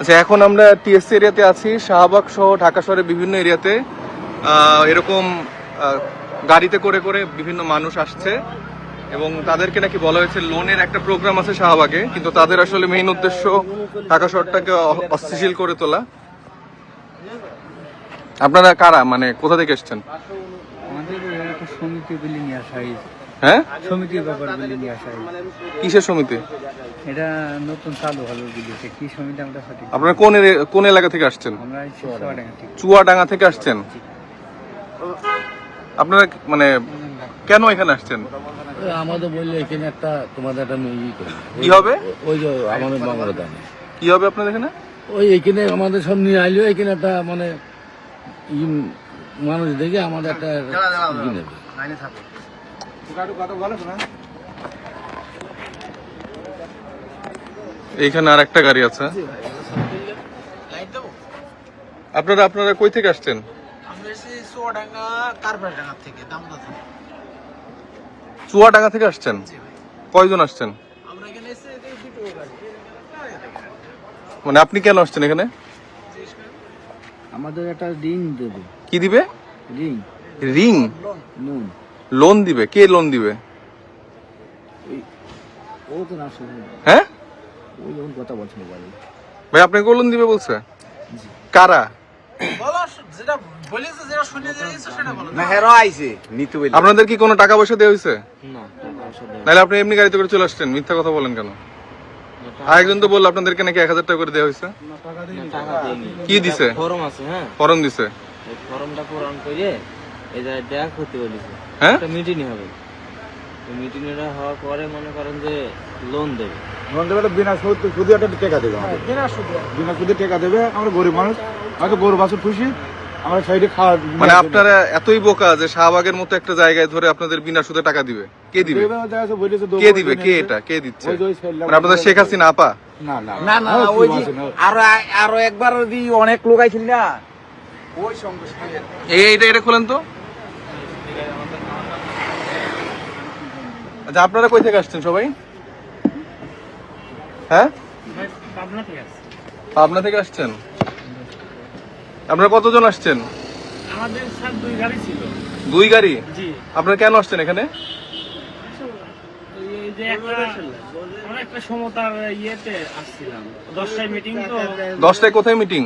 আচ্ছা এখন আমরা টিএসসি এরিয়াতে আছি। শাহবাগ সহ ঢাকা শহরের বিভিন্ন এরিয়াতে। এরকম গাড়িতে করে করে বিভিন্ন মানুষ আসছে। এবং তাদেরকে নাকি বলা হয়েছে লোনের একটা প্রোগ্রাম আছে শাহবাগে। কিন্তু তাদের আসলে মেইন উদ্দেশ্য ঢাকা শহরটাকে অস্থিশীল করে তোলা। আপনারা কারা? মানে কোথা থেকে এসছেন? আমাদের একটা সমিতি বিলি নিয়ে আসা হ্যাঁ? সমিতির ব্যাপার নিয়ে আসা কিসের সমিতি? এটা নতুন চালু হলো বিলিতে কি সমিতি আমরা সঠিক আপনারা কোন কোন এলাকা থেকে আসছেন? আমরা চুয়াডাঙ্গা থেকে। চুয়াডাঙ্গা থেকে আসছেন? আপনারা মানে কেন এখানে আসছেন? আমাদের বললে এখানে একটা তোমাদের একটা ই করি। কি হবে? ওই যে আমাদের বাংলা দানে কি হবে আপনাদের এখানে? ওই এখানে আমাদের সব নিয়ে আইলেও এখানে একটা মানে ই মানুষ দেখে আমাদের একটা নেবে। এইখানে আর একটা গাড়ি আছে। আপনারা আপনারা কই থেকে আসছেন? চুয়াডাঙ্গা থেকে আসছেন? কয়জন আসছেন? মানে আপনি কেন আসছেন এখানে? আমাদের একটা রিং দেবে। কি দিবে? রিং। রিং? নুন লোন দিবে? কে লোন দিবে? ও তো না শুনে হ্যাঁ? ওই যখন কথা ভাই আপনাকে লোন দিবে বলছে? কারা? বলো যেটা বলেছে যেটা শুনে যাইছে সেটা বলো। না হেরো আইছে নিতু বলে। আপনাদের কি কোনো টাকা পয়সা দেওয়া হয়েছে? নাহলে আপনি এমনি গাড়িতে করে চলে আসছেন মিথ্যা কথা বলেন কেন? আরেকজন তো বলল আপনাদেরকে নাকি এক হাজার টাকা করে দেওয়া হয়েছে। টাকা কি দিছে? ফরম আছে হ্যাঁ। ফরম দিছে। ফর্মটা পূরণ করে দেখ হতে বলেছে হ্যাঁ? একটা মিটিং হবে। মিটিং এর হওয়ার পরে মনে করেন যে লোন দেবে। বন্ধুরা বিনা সুদ সুদে একটা টাকা দেবে আমাদের। বিনা সুদে। টাকা দেবে। আমরা গরিব মানুষ। হয়তো গরু বাছুর খুশি আমরা সাইডে খাওয়া মানে আপনারা এতই বোকা যে শাহবাগের মতো একটা জায়গায় ধরে আপনাদের বিনা সুদে টাকা দিবে। কে দিবে? দেবে, কে দিবে? কে এটা? কে দিচ্ছে? মানে আপনাদের শেখ হাসিনা আপা? না না। না না ওই যে আরও আরও একবার অনেক লোক আইছিল না ওই সঙ্গে এইটা এটা খোলেন তো? আচ্ছা আপনারা কই থেকে আসছেন সবাই? হ্যাঁ? পাবনা থেকে আসছেন? আপনারা কতজন আসছেন? আমাদের স্যার দুই গাড়ি? ছিল দুই গাড়ি জি আপনারা কেন আসছেন এখানে? দশটায় কোথায় মিটিং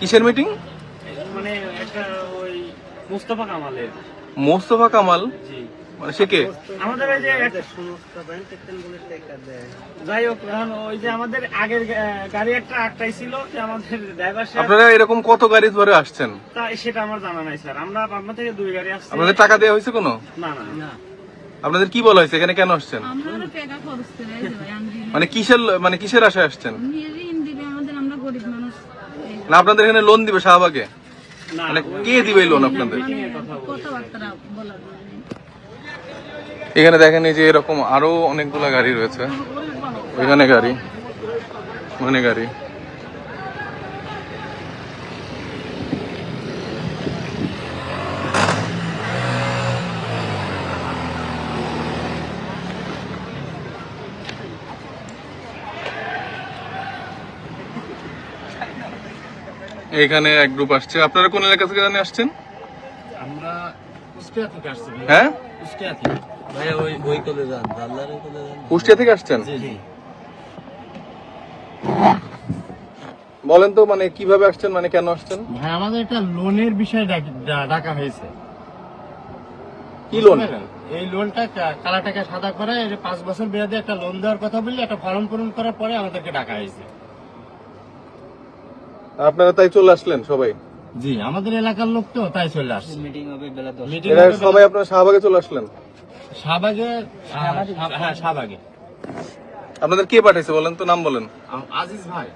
কিসের মিটিং মানে একটা মুস্তফা কামালের। মোস্তফা কামাল? জি। মানে সে কে? আমাদের ওই যে যাই হোক ওই যে আমাদের আগের গাড়ি একটা আটটাই ছিল যে আমাদের ড্রাইভার আপনারা এরকম কত গাড়ি ধরে আসছেন? তা সেটা আমার জানা নাই স্যার। আমরা পাবনা থেকে দুই গাড়ি আসছি। আপনাদের টাকা দেওয়া হয়েছে কোনো? না না না। আপনাদের কি বলা হয়েছে? এখানে কেন আসছেন? আমরা টাকা খরচ করে এই যে ভাই, আমি ঋণ- মানে কিসের মানে কিসের আশায় আসছেন? ঋণ দিবে আমাদের আমরা গরিব মানুষ। এই না আপনাদের এখানে লোন দিবে শাহবাগে। মানে কে দিবে লোন আপনাদের? মানে এখানে দেখেন এই যে এরকম আরও অনেকগুলা গাড়ি রয়েছে। ওইখানে গাড়ি। ওখানে গাড়ি। এখানে এক গ্রুপ আসছে। আপনারা কোন এলাকা থেকে জানি আসছেন? আমরা কুষ্টিয়া থেকে আসছি হ্যাঁ? কুষ্টিয়া থেকে। ভাই ওই ওই কলে যান দাল্লার ওই কলে যান। কুষ্টিয়া থেকে আসছেন? জি বলেন তো মানে কীভাবে আসছেন মানে কেন আসছেন? ভাই আমাদের একটা লোনের বিষয়ে ডাক- হয়েছে। কি লোন? এই লোনটা কা- কালা টাকা সাদা করে এই যে পাঁচ বছর মেয়াদে একটা লোন দেওয়ার কথা বললে একটা ফর্ম পূরণ করার পরে আমাদেরকে ডাকা হয়েছে। আপনারা তাই চলে আসলেন সবাই? জি আমাদের এলাকার লোক তো তাই চলে আসছে। মিটিং হবে বেলা দশ এরা সবাই আপনারা শাহবাগে চলে আসলেন? শাহবাগে হ্যাঁ হ্যাঁ, শাহবাগে। আপনাদের কে পাঠাইছে বলেন তো নাম বলেন। আজিজ ভাই।